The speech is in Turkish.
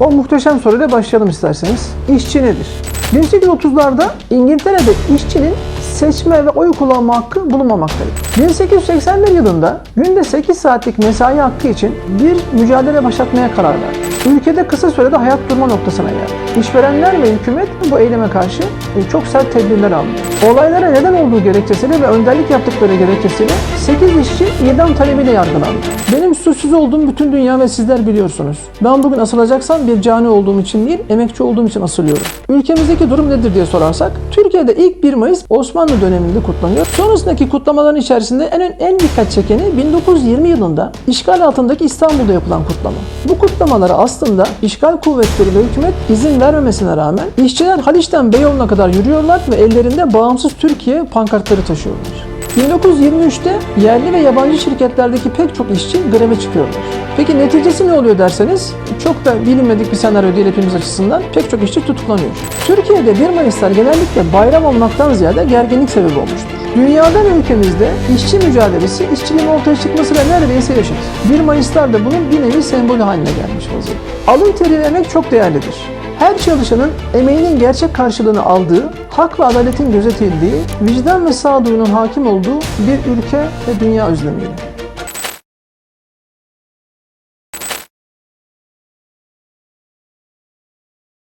O muhteşem soruyla başlayalım isterseniz. İşçi nedir? 1830'larda İngiltere'de işçinin seçme ve oy kullanma hakkı bulunmamaktaydı. 1881 yılında günde 8 saatlik mesai hakkı için bir mücadele başlatmaya karar verdi. Ülkede kısa sürede hayat durma noktasına geldi. İşverenler ve hükümet bu eyleme karşı e, çok sert tedbirler aldı. Olaylara neden olduğu gerekçesiyle ve önderlik yaptıkları gerekçesiyle 8 işçi idam talebiyle yargılandı. Benim suçsuz olduğum bütün dünya ve sizler biliyorsunuz. Ben bugün asılacaksam bir cani olduğum için değil, emekçi olduğum için asılıyorum. Ülkemizdeki durum nedir diye sorarsak, Türkiye'de ilk 1 Mayıs Osmanlı döneminde kutlanıyor. Sonrasındaki kutlamaların içerisinde en, en dikkat çekeni 1920 yılında işgal altındaki İstanbul'da yapılan kutlama. Bu kutlamalara aslında işgal kuvvetleri ve hükümet izin vermemesine rağmen işçiler Haliç'ten Beyoğlu'na kadar yürüyorlar ve ellerinde bağımsız Türkiye pankartları taşıyorlar. 1923'te yerli ve yabancı şirketlerdeki pek çok işçi greve çıkıyorlar. Peki neticesi ne oluyor derseniz çok da bilinmedik bir senaryo değil hepimiz açısından pek çok işçi tutuklanıyor. Türkiye'de 1 Mayıslar genellikle bayram olmaktan ziyade gerginlik sebebi olmuştur. Dünyada ve ülkemizde işçi mücadelesi işçiliğin ortaya çıkmasıyla neredeyse yaşıt. 1 Mayıslar da bunun bir nevi sembolü haline gelmiş vaziyette. Alın teri emek çok değerlidir. Her çalışanın emeğinin gerçek karşılığını aldığı, hak ve adaletin gözetildiği, vicdan ve sağduyunun hakim olduğu bir ülke ve dünya özlemiyle.